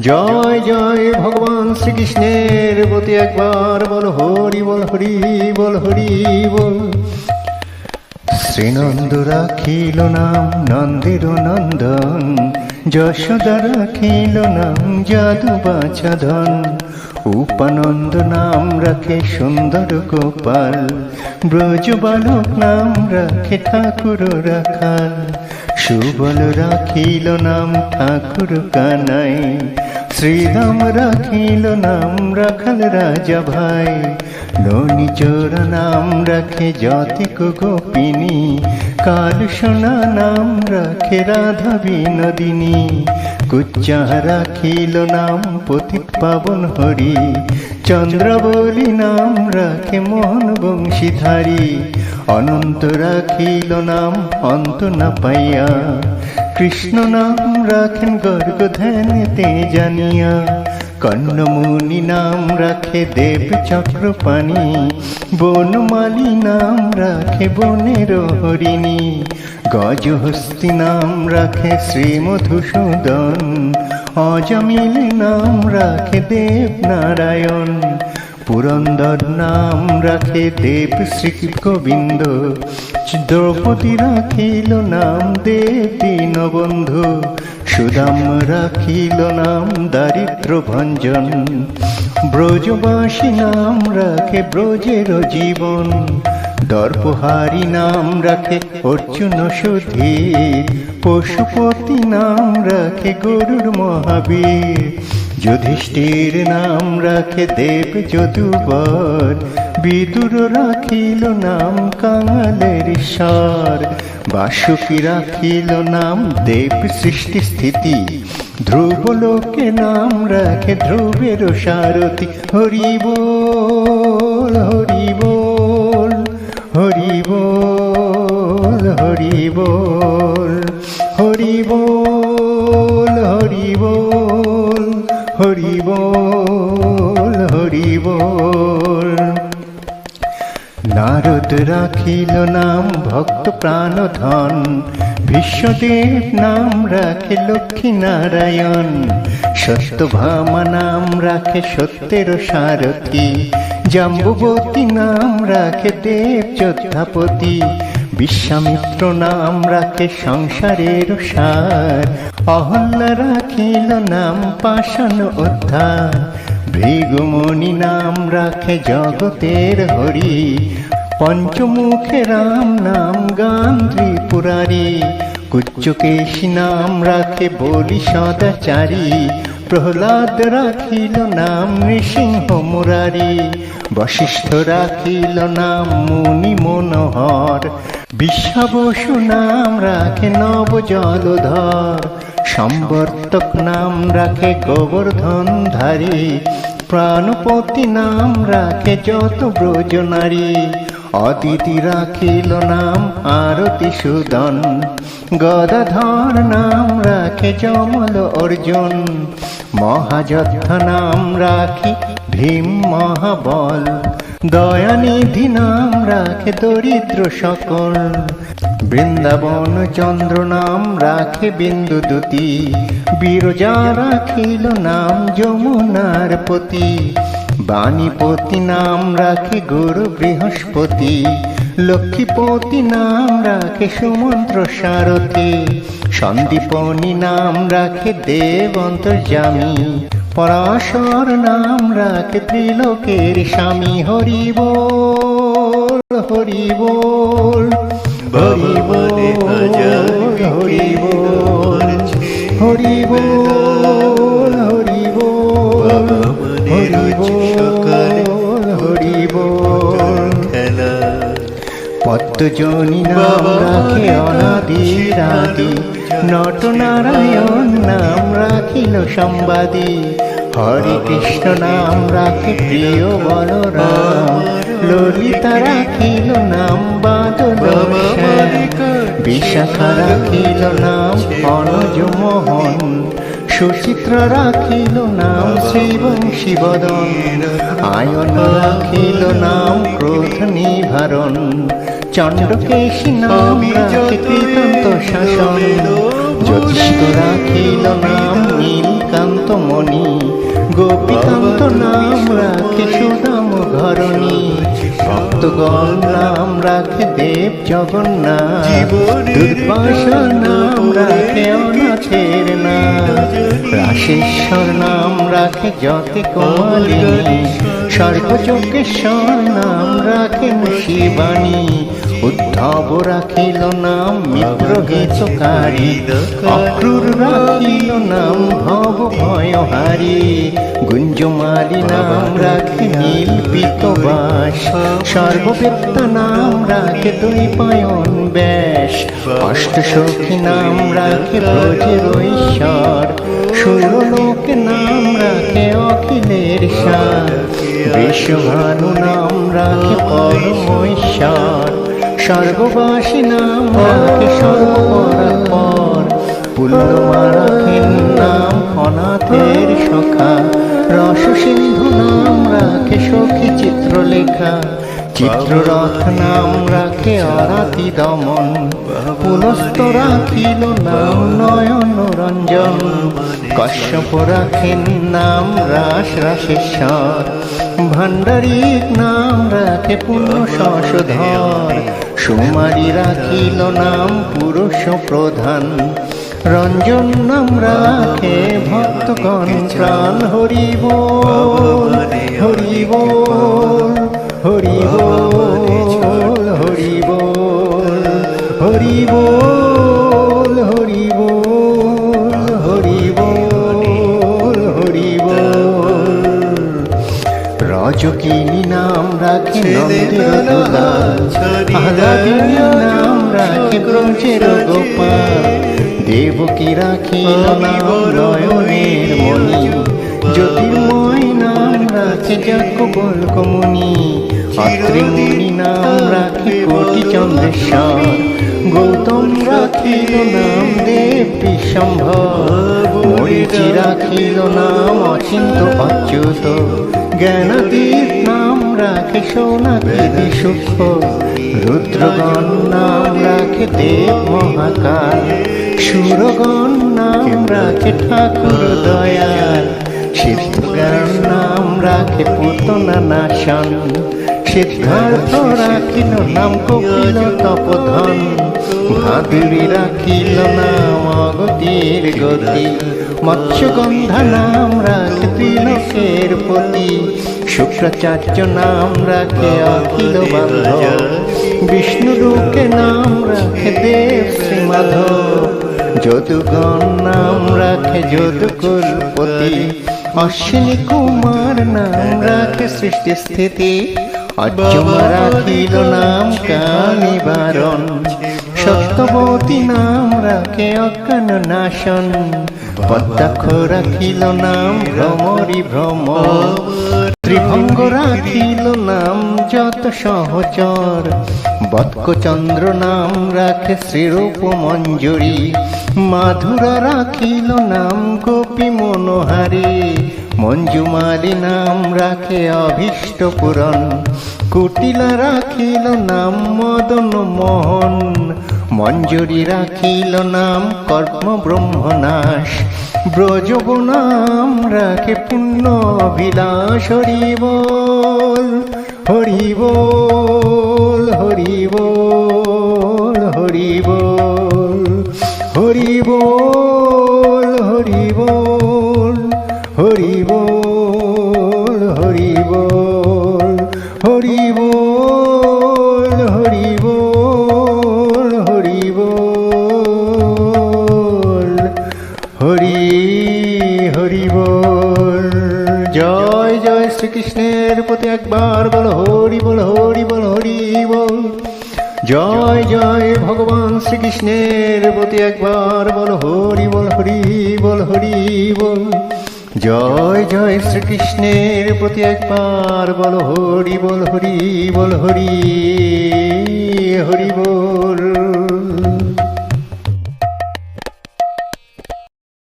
জয় জয় ভগবান শ্রীকৃষ্ণের প্রতি একবার বল হরি বল হরি বল হরি, বল। শ্রীনন্দ রাখিল নাম নন্দের নন্দন। যশোদা রাখিল নাম যাদু বাছাধন উপানন্দ নাম রাখে সুন্দর গোপাল। ব্রজ বালক নাম রাখে ঠাকুর রাখাল। সুবল রাখিল নাম ঠাকুর কানাই। শ্রীরাম রাখিল নাম রাখাল রাজা ভাই। ননি চোর নাম রাখে জাতিক গোপিনী। কাল সোনা নাম রাখে রাধা বিনোদিনী। কুচ্চা রাখিল নাম পতিত পাবন হরি। চন্দ্রবলি নাম রাখে মোহন বংশীধারী। অনন্ত রাখিল নাম অন্ত না পাইয়া। কৃষ্ণ নাম রাখেন গর্গ ধ্যানেতে জানিয়া কর্ণমুনি নাম রাখে দেব চক্রপাণি বনমালী নাম রাখে বনের হরিণী। গজহস্তি নাম রাখে শ্রী মধুসূদন অজমিল নাম রাখে দেব নারায়ণ পুরন্দর নাম রাখে দেব শ্রী গোবিন্দ দ্রৌপদী রাখিল নাম দেবী নবন্ধু। সুদাম রাখিল নাম দারিদ্র ভঞ্জন। ব্রজবাসী নাম রাখে ব্রজের জীবন। দর্পহারি নাম রাখে অর্জুন সুধীর। পশুপতি নাম রাখে গরুর মহাবীর। যুধিষ্ঠির নাম রাখে দেব যদুবর। বিদুর রাখিল নাম কাঙালের ঈশ্বর বাসুকি রাখিল নাম দেব সৃষ্টি স্থিতি। ধ্রুব লোকে নাম রাখে ধ্রুবের সারথি। হরি বল হরি বল। হরি বল হরি বল নারদ রাখিল নাম ভক্ত প্রাণ ধন বিশ্বদেব নাম রাখে লক্ষ্মী নারায়ণ। সত্যভামা নাম রাখে সত্যের সারথী, জাম্বুবতী নাম রাখে দেব যোদ্ধাপতি। বিশ্বামিত্র নাম রাখে সংসারের সার। অহল্লা রাখিল নাম পাষাণ উদ্ধার। ভৃগুমণি নাম রাখে জগতের হরি। পঞ্চমুখে রাম নাম গান ত্রিপুরারি। কুচ্চকেশী নাম রাখে বলি সদাচারী। প্রহ্লাদ রাখিল নাম নৃসিংহ মুরারি। বশিষ্ঠ রাখিল নাম মুনি মনোহর। বিশ্বাবসু নাম রাখে নব জলধর সম্বর্তক নাম রাখে গোবর্ধন ধারী প্রাণপতি নাম রাখে যত ব্রজ নারী, অদিতি রাখিল নাম আরতি সুদন, গদাধর নাম রাখে যমল অর্জুন মহাযদ্ধ নাম রাখি ভীম মহাবল, দয়ানিধি নাম রাখে দরিদ্র সকল। বৃন্দাবন চন্দ্র নাম রাখে বিন্দু দুতি, বিরজা রাখিল নাম যমুনার পতি। বাণীপতি নাম রাখে গুরু বৃহস্পতি, লক্ষ্মীপতি নাম রাখে সুমন্ত্র সারথী। সন্দীপনী নাম রাখে দেব অন্তর্জামী পরাশর নাম রাখে ত্রিলোকের স্বামী হরি বল হরি বল হরি বল হরি বল হরি বল হরি বল হরি বল হরি বল পদ্মজনী নাম রাখে অনাদি রাদি নটনারায়ণ নাম রাখিল সম্বাদী। হরে কৃষ্ণ নাম রাখে প্রিয় বলরাম। ললিতা রাখিল নাম বাদল বিশাখা রাখিল নাম অনুজ মোহন। সুচিত্র রাখিল নাম শ্রীবংশী বদন। আয়ন রাখিল নাম ক্রোধ নিভারণ চণ্ডকেশী নাম কৃতন্ত শাসন। জ্যোতিষ্ক রাখিল নাম নীলকান্ত মণি। নাম রাখে সুদাম ঘরণী ভক্তগণ নাম রাখে দেব জগন্নাথ। দুর্বাসা নাম রাখে অনাথের নাম রাশেশ্বর নাম রাখে যতে কমালিনী সর্বযোগেশ্বর নাম রাখেন শিবানী উদ্ধব রাখিল নাম মিত্রহিতকারী অক্রুর রাখিল নাম, ভব ভয়হারী গুঞ্জমালী নাম রাখে নীল পিতবাস সর্ববেত্তা নাম রাখে দুই পায়ন ব্যাস। অষ্ট সখী নাম রাখে ব্রজের ঈশ্বর সুরলোকে নাম রাখে অখিলের সার। বিশ্বভানু নাম রাখে পরমেশ্বর। সর্ববাসী নাম সর্বপরাপর পুল্লমা রাখেন নাম অনাথের সখা। রস সিন্ধু নাম রাখে সখী চিত্রলেখা। চিত্ররথ নাম রাখে অরাতি দমন। পুনস্ত রাখিল নাম নয়ন রঞ্জন। কশ্যপ রাখেন নাম রাস রাসেশ্বর ভান্ডারিক নাম রাখে পুণ্য শশধর সুমারি রাখিল নাম পুরুষ প্রধান। রঞ্জন নাম রাখে ভক্তগণ, প্রাণ হরিব হরিব হরিব হরিব হরিব হরিব হরিব হরিব। রজকিনী নাম রাখে নন্দের দুলাল আহ্লাদিনী নাম রাখে ব্রজের গোপাল। দেবকী রাখিল নাম নয়নের মণি। জ্যোতির্ময় নাম রাখে যাকবল কমুনি অত্রিমুনি নাম রাখে কোটি চন্দ্রেশ্বর গৌতম রাখিল নাম দেব বিশ্বম্ভর মরিচি রাখিল নাম অচিন্ত অচ্যুত জ্ঞানাতীত নাম রাখে সোনাকি সূক্ষ্ম রুদ্রগণ নাম রাখে দেব মহাকাল। সুরগণ নাম রাখে ঠাকুর দয়াল। সিদ্ধজ্ঞান নাম রাখে পুতনা নাশন সিদ্ধার্থ রাখিল নাম কপিল তপধন। ভাদুরী রাখিল নাম অগতির গতি। মৎস্যগন্ধা নাম রাখে ত্রিলোকের পতি শুক্রাচার্য নাম রাখে অখিল বান্ধব। বিষ্ণুরূপে নাম রাখে দেব শ্রী মাধব যদুগণ নাম রাখে যদুকুলপতি। অশ্বিনী কুমার নাম রাখে সৃষ্টি স্থিতি। রাখিল নাম কানিবারণ সত্যবতী নাম রাখে অজ্ঞান নাশন। পদ্মাক্ষ রাখিল নাম ভ্রমরি ভ্রম। ত্রিভঙ্গ রাখিল নাম যত সহচর। বৎকচন্দ্র নাম রাখে শ্রীরূপ মঞ্জুরি। মাধুরা রাখিল নাম গোপী মনোহারী। মঞ্জুমালী নাম রাখে অভীষ্ট পুরন। কুটিলা রাখিল নাম মদন মোহন। মঞ্জুরি রাখিল নাম কর্ম ব্রহ্মনাশ। ব্রজব নাম রাখে পুণ্য বিলাস হরিবল হরিবল। শ্রীকৃষ্ণের প্রতি একবার বল হরি বল হরি বল হরি বল। জয় জয় শ্রীকৃষ্ণের প্রতি একবার বল হরি বল হরি বল হরি হরি বল।